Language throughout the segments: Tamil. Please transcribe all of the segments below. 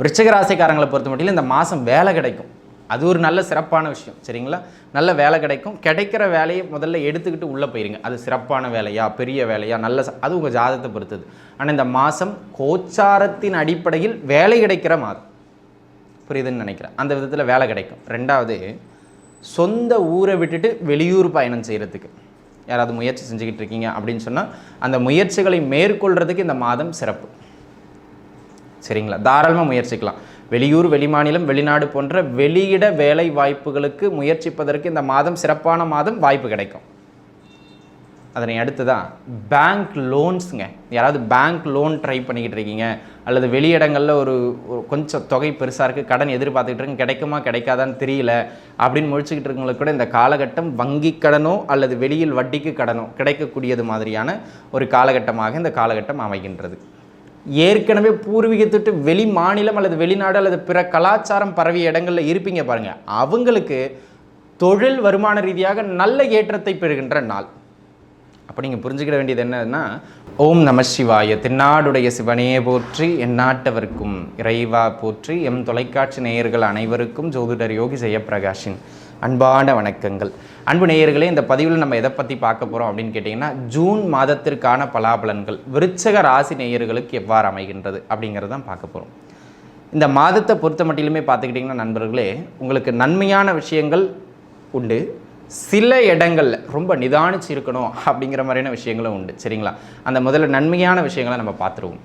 விருச்சிகராசிக்காரங்களை பொறுத்த மட்டும் இந்த மாதம் வேலை கிடைக்கும். அது ஒரு நல்ல சிறப்பான விஷயம். சரிங்களா? நல்ல வேலை கிடைக்கும். கிடைக்கிற வேலையை முதல்ல எடுத்துக்கிட்டு உள்ளே போயிருங்க. அது சிறப்பான வேலையா? பெரிய வேலையா? நல்ல அது உங்கள் ஜாதகத்தை பொறுத்தது. ஆனால் இந்த மாதம் கோச்சாரத்தின் அடிப்படையில் வேலை கிடைக்கிற மாதம். புரியுதுன்னு நினைக்கிறேன். அந்த விதத்தில் வேலை கிடைக்கும். ரெண்டாவது சொந்த ஊரை விட்டுட்டு வெளியூர் பயணம் செய்கிறதுக்கு யாராவது முயற்சி செஞ்சுக்கிட்டு இருக்கீங்க அப்படின்னு சொன்னால் அந்த முயற்சிகளை மேற்கொள்கிறதுக்கு இந்த மாதம் சிறப்பு. சரிங்களா? தாராளமாக முயற்சிக்கலாம். வெளியூர் வெளிமாநிலம் வெளிநாடு போன்ற வெளியிட வேலை வாய்ப்புகளுக்கு முயற்சிப்பதற்கு இந்த மாதம் சிறப்பான மாதம் வாய்ப்பு கிடைக்கும். அதனை அடுத்ததான் பேங்க் லோன்ஸுங்க யாராவது பேங்க் லோன் ட்ரை பண்ணிக்கிட்டு இருக்கீங்க அல்லது வெளியிடங்களில் ஒரு கொஞ்சம் தொகை பெருசாக இருக்குது கடன் எதிர்பார்த்துக்கிட்டு இருக்கு கிடைக்குமா கிடைக்காதான்னு தெரியல அப்படின்னு முழிச்சுக்கிட்டு இருக்கவங்களுக்கு கூட இந்த காலகட்டம் வங்கி கடனோ அல்லது வெளியில் வட்டிக்கு கடனோ கிடைக்கக்கூடியது மாதிரியான ஒரு காலகட்டமாக இந்த காலகட்டம் அமைகின்றது. ஏற்கனவே பூர்வீகத்துட்டு வெளி மாநிலம் அல்லது வெளிநாடு அல்லது பிற கலாச்சாரம் பரவிய இடங்களில் இருப்பீங்க பாருங்கள் அவங்களுக்கு தொழில் வருமான ரீதியாக நல்ல ஏற்றத்தை பெறுகின்ற நாள். அப்போ நீங்கள் புரிஞ்சுக்கிட வேண்டியது என்னன்னா ஓம் நம சிவாய தென்னாடுடைய சிவனே போற்றி எந்நாட்டவர்க்கும் இறைவா போற்றி எம் தொலைக்காட்சி நேயர்கள் அனைவருக்கும் ஜோதிடர் யோகி ஜெயபிரகாஷின் அன்பான வணக்கங்கள். அன்பு நேயர்களே இந்த பதிவில் நம்ம எதை பற்றி பார்க்க போகிறோம் அப்படின்னு கேட்டிங்கன்னா ஜூன் மாதத்திற்கான பலாபலன்கள் விருச்சக ராசி நேயர்களுக்கு எவ்வாறு அமைகின்றது அப்படிங்கிறது தான் பார்க்க போகிறோம் இந்த மாதத்தை பொறுத்த மட்டிலுமே பார்த்துக்கிட்டிங்கன்னா நண்பர்களே உங்களுக்கு நன்மையான விஷயங்கள் உண்டு. சில இடங்களில் ரொம்ப நிதானிச்சு இருக்கணும் அப்படிங்கிற மாதிரியான விஷயங்களும் உண்டு. சரிங்களா? அந்த முதல்ல நன்மையான விஷயங்களை நம்ம பார்த்துருவோம்.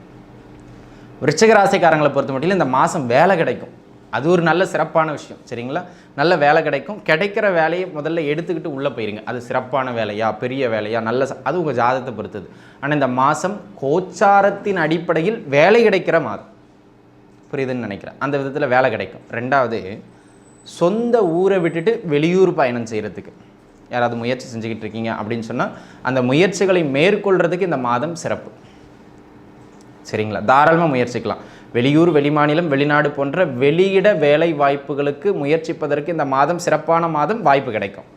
விருச்சக ராசிக்காரங்களை பொறுத்த மட்டிலும் இந்த மாதம் வேலை கிடைக்கும். அது ஒரு நல்ல சிறப்பான விஷயம் சரிங்களா? நல்ல வேலை கிடைக்கும். கிடைக்கிற வேலையை முதல்ல எடுத்துக்கிட்டு உள்ளே போயிருங்க. அது சிறப்பான வேலையா பெரிய வேலையா நல்ல அது உங்கள் ஜாதகத்தை பொறுத்தது. ஆனால் இந்த மாதம் கோச்சாரத்தின் அடிப்படையில் வேலை கிடைக்கிற மாதம். புரியுதுன்னு நினைக்கிறேன். அந்த விதத்தில் வேலை கிடைக்கும். ரெண்டாவது சொந்த ஊரை விட்டுட்டு வெளியூர் பயணம் செய்கிறதுக்கு யாராவது முயற்சி செஞ்சுக்கிட்டு இருக்கீங்க அப்படின்னு சொன்னால் அந்த முயற்சிகளை மேற்கொள்கிறதுக்கு இந்த மாதம் சிறப்பு. சரிங்களா? தாராளமாக முயற்சிக்கலாம். வெளியூர் வெளிமாநிலம் வெளிநாடு போன்ற வெளியிட வேலை வாய்ப்புகளுக்கு முயற்சிப்பதற்கு இந்த மாதம் சிறப்பான மாதம் வாய்ப்பு கிடைக்கும்.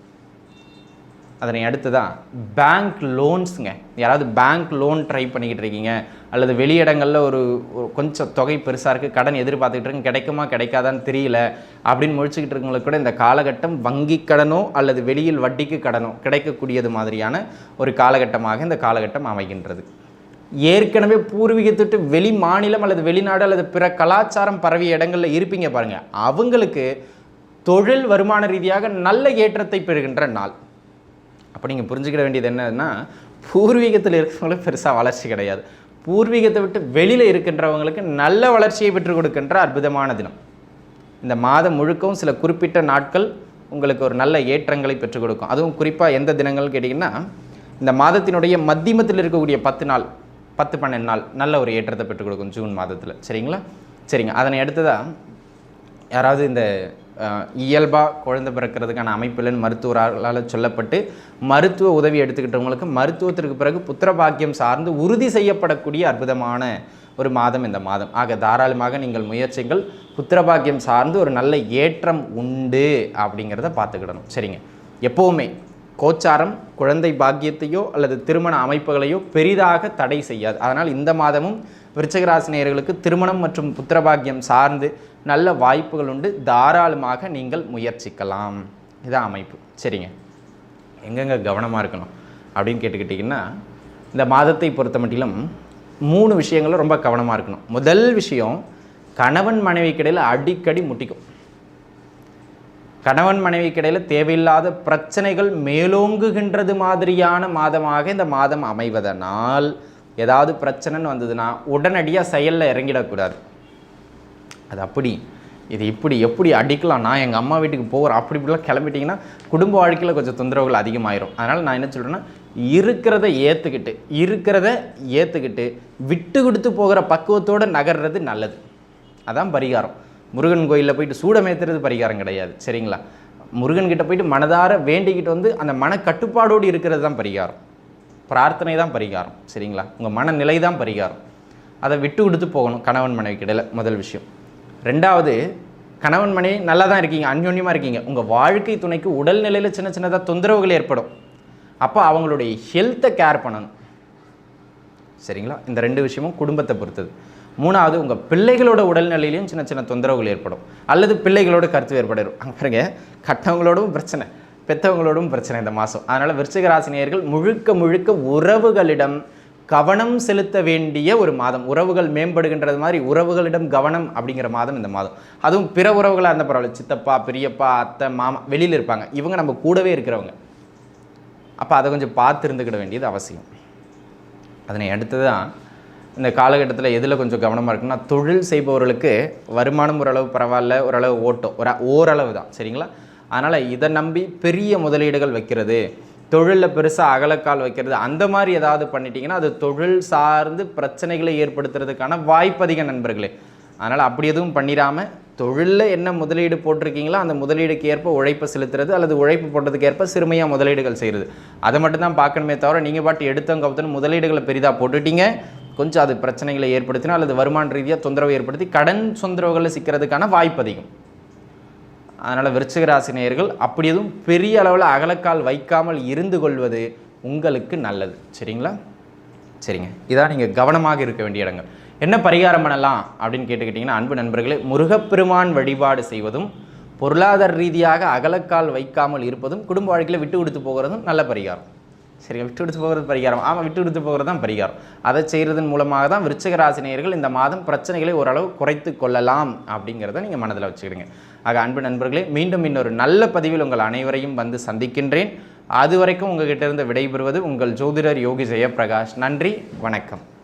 அதனை அடுத்து தான் பேங்க் லோன்ஸுங்க யாராவது பேங்க் லோன் ட்ரை பண்ணிக்கிட்டு இருக்கீங்க அல்லது வெளியிடங்களில் ஒரு கொஞ்சம் தொகை பெருசாக இருக்குது கடன் எதிர்பார்த்துக்கிட்டு இருக்கு கிடைக்குமா கிடைக்காதான்னு தெரியல அப்படின்னு முழிச்சுக்கிட்டு இருக்கவங்களுக்கு கூட இந்த காலகட்டம் வங்கி கடனோ அல்லது வெளியில் வட்டிக்கு கடனோ கிடைக்கக்கூடியது மாதிரியான ஒரு காலகட்டமாக இந்த காலகட்டம் அமைகின்றது. ஏற்கனவே பூர்வீகத்துட்டு வெளி மாநிலம் அல்லது வெளிநாடு அல்லது பிற கலாச்சாரம் பரவிய இடங்களில் இருப்பீங்க பாருங்கள் அவங்களுக்கு தொழில் வருமான ரீதியாக நல்ல ஏற்றத்தை பெறுகின்ற நாள். அப்போ நீங்கள் புரிஞ்சுக்கிட வேண்டியது என்னன்னா பூர்வீகத்தில் இருக்கிறவங்களுக்கு பெருசாக வளர்ச்சி கிடையாது. பூர்வீகத்தை விட்டு வெளியில் இருக்கின்றவங்களுக்கு நல்ல வளர்ச்சியை பெற்றுக் கொடுக்கின்ற அற்புதமான தினம். இந்த மாதம் முழுக்கவும் சில குறிப்பிட்ட நாட்கள் உங்களுக்கு ஒரு நல்ல ஏற்றங்களை பெற்றுக் கொடுக்கும். அதுவும் குறிப்பாக எந்த தினங்கள் கேட்டிங்கன்னா இந்த மாதத்தினுடைய மத்தியமத்தில் இருக்கக்கூடிய பத்து நாள். பத்து பன்னெண்டு நாள் நல்ல ஒரு ஏற்றத்தை பெற்றுக் கொடுக்கும் ஜூன் மாதத்தில். சரிங்களா? சரிங்க. அதனை அடுத்ததாக யாராவது இந்த இயல்பாக குழந்தை பிறக்கிறதுக்கான அமைப்பில்லைன்னு மருத்துவரால் சொல்லப்பட்டு மருத்துவ உதவி எடுத்துக்கிட்டவங்களுக்கு மருத்துவத்திற்கு பிறகு புத்திரபாக்கியம் சார்ந்து உறுதி செய்யப்படக்கூடிய அற்புதமான ஒரு மாதம் இந்த மாதம். ஆக தாராளமாக நீங்கள் முயற்சிகள் புத்திரபாக்கியம் சார்ந்து ஒரு நல்ல ஏற்றம் உண்டு அப்படிங்கிறத பார்த்துக்கிடணும். சரிங்க. எப்போவுமே கோச்சாரம் குழந்தை பாக்கியத்தையோ அல்லது திருமண அமைப்புகளையோ பெரிதாக தடை செய்யாது. அதனால் இந்த மாதமும் விருச்சகராசினியர்களுக்கு திருமணம் மற்றும் புத்திரபாக்கியம் சார்ந்து நல்ல வாய்ப்புகள் உண்டு. தாராளமாக நீங்கள் முயற்சிக்கலாம். இதான் அமைப்பு. சரிங்க. எங்கெங்கே கவனமாக இருக்கணும் அப்படின்னு கேட்டுக்கிட்டிங்கன்னா இந்த மாதத்தை பொறுத்த மட்டிலும் மூணு விஷயங்களும் ரொம்ப கவனமாக இருக்கணும். முதல் விஷயம் கணவன் மனைவிக்கிடையில் அடிக்கடி முட்டிக்கும். கணவன் மனைவிக்கு இடையில் தேவையில்லாத பிரச்சனைகள் மேலோங்குகின்றது மாதிரியான மாதமாக இந்த மாதம் அமைவதனால் ஏதாவது பிரச்சனைன்னு வந்ததுன்னா உடனடியாக செயலில் இறங்கிடக்கூடாது. அது அப்படி. இது இப்படி எப்படி அடிக்கலாம்? நான் எங்கள் அம்மா வீட்டுக்கு போகிறேன் அப்படி இப்படிலாம் கிளம்பிட்டிங்கன்னா குடும்ப வாழ்க்கையில் கொஞ்சம் தொந்தரவுகள் அதிகமாயிரும். அதனால் நான் என்ன சொல்கிறேன்னா இருக்கிறத ஏற்றுக்கிட்டு இருக்கிறத ஏற்றுக்கிட்டு விட்டு கொடுத்து போகிற பக்குவத்தோடு நகர்றது நல்லது. அதான் பரிகாரம். முருகன் கோயிலில் போயிட்டு சூடமேத்துறது பரிகாரம் கிடையாது சரிங்களா? முருகன் கிட்ட போயிட்டு மனதார வேண்டிக்கிட்டு வந்து அந்த மனக்கட்டுப்பாடோடு இருக்கிறது தான் பரிகாரம். பிரார்த்தனை தான் பரிகாரம் சரிங்களா? உங்கள் மனநிலை தான் பரிகாரம். அதை விட்டு கொடுத்து போகணும் கணவன் மனைவிக்கு இடையில முதல் விஷயம். ரெண்டாவது கணவன் மனைவி நல்லா தான் இருக்கீங்க அந்யோன்யமாக இருக்கீங்க. உங்கள் வாழ்க்கை துணைக்கு உடல்நிலையில் சின்ன சின்னதாக தொந்தரவுகள் ஏற்படும். அப்போ அவங்களுடைய ஹெல்த்தை கேர் பண்ணணும். சரிங்களா? இந்த ரெண்டு விஷயமும் குடும்பத்தை பொறுத்தது. மூணாவது உங்கள் பிள்ளைகளோட உடல்நிலையிலையும் சின்ன சின்ன தொந்தரவுகள் ஏற்படும். அல்லது பிள்ளைகளோட கருத்து வேறுபாடு அங்கே பாருங்க கட்டவங்களோடும் பிரச்சனை பெற்றவங்களோடும் பிரச்சனை இந்த மாதம் அதனால் விருச்சிக முழுக்க முழுக்க உறவுகளிடம் கவனம் செலுத்த வேண்டிய ஒரு மாதம். உறவுகள் மேம்படுகின்றது மாதிரி உறவுகளிடம் கவனம் அப்படிங்கிற மாதம் இந்த மாதம். அதுவும் பிற உறவுகளாக இருந்த பரவாயில்ல. சித்தப்பா பெரியப்பா அத்தை மாமா வெளியில் இருப்பாங்க. இவங்க நம்ம கூடவே இருக்கிறவங்க. அப்போ அதை கொஞ்சம் பார்த்து இருந்துக்கிட வேண்டியது அவசியம். அதனை அடுத்து தான் இந்த காலகட்டத்தில் எதில் கொஞ்சம் கவனமாக இருக்குன்னா தொழில் செய்பவர்களுக்கு வருமானம் ஓரளவு பரவாயில்ல ஓரளவு ஓட்டம் ஒரு ஓரளவு தான் சரிங்களா? அதனால் இதை நம்பி பெரிய முதலீடுகள் வைக்கிறது தொழிலில் பெருசாக அகலக்கால் வைக்கிறது அந்த மாதிரி ஏதாவது பண்ணிட்டீங்கன்னா அது தொழில் சார்ந்து பிரச்சனைகளை ஏற்படுத்துறதுக்கான வாய்ப்பு அதிகம் நண்பர்களே. அதனால் அப்படி எதுவும் பண்ணிடாமல் தொழிலில் என்ன முதலீடு போட்டிருக்கீங்களோ அந்த முதலீடுக்கு ஏற்ப உழைப்பை செலுத்துறது அல்லது உழைப்பு போட்டதுக்கு ஏற்ப சிறுமையாக முதலீடுகள் செய்கிறது அதை மட்டும் தான் பார்க்கணுமே தவிர நீங்கள் பாட்டு எடுத்தவங்க முதலீடுகளை பெரிதாக போட்டுட்டீங்க கொஞ்சம் அது பிரச்சனைகளை ஏற்படுத்தினா அல்லது வருமான ரீதியாக தொந்தரவு ஏற்படுத்தி கடன் தொந்தரவுகளில் சிக்கிறதுக்கான வாய்ப்பு அதிகம். அதனால் விருச்சிக ராசி நேயர்கள் அப்படி எதுவும் பெரிய அளவில் அகலக்கால் வைக்காமல் இருந்து கொள்வது உங்களுக்கு நல்லது. சரிங்களா? சரிங்க. இதான் நீங்கள் கவனமாக இருக்க வேண்டிய இடங்கள். என்ன பரிகாரம் பண்ணலாம் அப்படின்னு கேட்டுக்கிட்டிங்கன்னா அன்பு நண்பர்களே முருகப்பெருமான் வழிபாடு செய்வதும் பொருளாதார ரீதியாக அகலக்கால் வைக்காமல் இருப்பதும் குடும்ப வாழ்க்கையில் விட்டு கொடுத்து போகிறதும் நல்ல பரிகாரம். சரிங்க விட்டு கொடுத்து போகிறது பரிகாரம். ஆமாம் விட்டு கொடுத்து போகிறது தான் பரிகாரம். அதை செய்கிறதன் மூலமாக தான் விருச்சிக இந்த மாதம் பிரச்சனைகளை ஓரளவு குறைத்து கொள்ளலாம் அப்படிங்கிறத நீங்கள் மனதில் வச்சுக்கிடுங்க. ஆக அன்பு நண்பர்களே மீண்டும் இன்னொரு நல்ல பதிவில் உங்கள் அனைவரையும் வந்து சந்திக்கின்றேன். அது வரைக்கும் உங்ககிட்ட இருந்து விடைபெறுவது உங்கள் ஜோதிடர் யோகி ஜெயபிரகாஷ் நன்றி வணக்கம்.